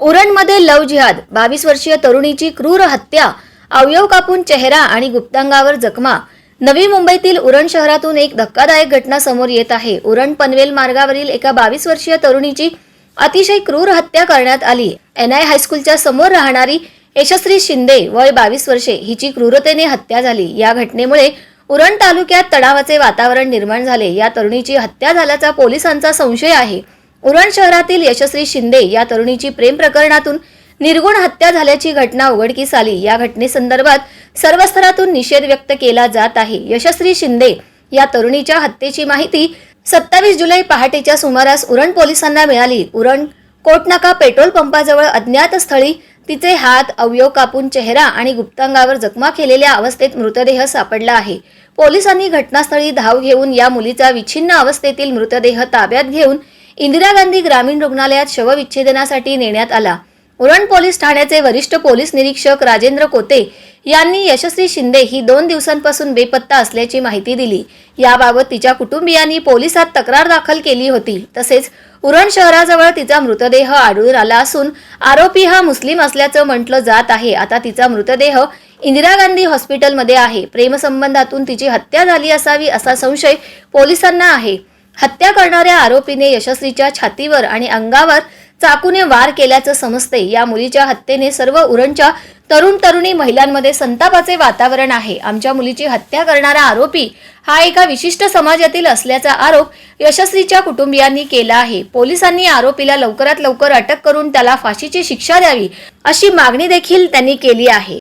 उरणमध्ये लव जिहाद बावीस वर्षीय तरुणीची क्रूर हत्या अवयव कापून चेहरा आणि गुप्तांगावर जखमा. नवी मुंबईतील उरण शहरातून एक धक्कादायक घटना समोर येत आहे. उरण पनवेल मार्गावरील एका बावीस वर्षीय तरुणीची अतिशय क्रूर हत्या करण्यात आली. एन आय हायस्कूलच्या समोर राहणारी यशस्वी शिंदे वय बावीस वर्षे हिची क्रूरतेने हत्या झाली. या घटनेमुळे उरण तालुक्यात तणावाचे वातावरण निर्माण झाले. या तरुणीची हत्या झाल्याचा पोलिसांचा संशय आहे. उरण शहरातील यशस्वी शिंदे या तरुणीची प्रेम प्रकरणातून निर्गुण हत्या झाल्याची घटना उघडकीस आली. या घटनेसंदर्भात सर्व स्तरातून निषेध व्यक्त केला जात आहे. यशस्वी शिंदे या तरुणीच्या हत्येची माहिती सत्तावीस जुलै पहाटेच्या सुमारास उरण पोलिसांना मिळाली. उरण कोटनाका पेट्रोल पंपाजवळ अज्ञात स्थळी तिचे हात अवयव कापून चेहरा आणि गुप्तांगावर जखमा केलेल्या अवस्थेत मृतदेह सापडला आहे. पोलिसांनी घटनास्थळी धाव घेऊन या मुलीचा विच्छिन्न अवस्थेतील मृतदेह ताब्यात घेऊन इंदिरा गांधी ग्रामीण रुग्णालयात शवविच्छेदनासाठी नेण्यात आला. उरण पोलीस ठाण्याचे वरिष्ठ पोलीस निरीक्षक राजेंद्र कोते यांनी यशस्वी शिंदे ही दोन दिवसांपासून बेपत्ता असल्याची माहिती दिली. याबाबत तिच्या कुटुंबियांनी पोलिसात तक्रार दाखल केली होती. तसेच उरण शहराजवळ तिचा मृतदेह आढळून आला असून आरोपी हा मुस्लिम असल्याचं म्हटलं जात आहे. आता तिचा मृतदेह इंदिरा गांधी हॉस्पिटलमध्ये आहे. प्रेमसंबंधातून तिची हत्या झाली असावी असा संशय पोलिसांना आहे. हत्या करणाऱ्या आरोपीने यशस्वीच्या छातीवर आणि अंगावर चाकूने वार केल्याचं समजते. या मुलीच्या हत्येने सर्व उरणच्या तरुण तरुणी महिलांमध्ये संतापाचे वातावरण आहे. आमच्या मुलीची हत्या करणारा आरोपी हा एका विशिष्ट समाजातील असल्याचा आरोप यशस्वीच्या कुटुंबियांनी केला आहे. पोलिसांनी आरोपीला लवकरात लवकर अटक करून त्याला फाशीची शिक्षा द्यावी अशी मागणी देखील त्यांनी केली आहे.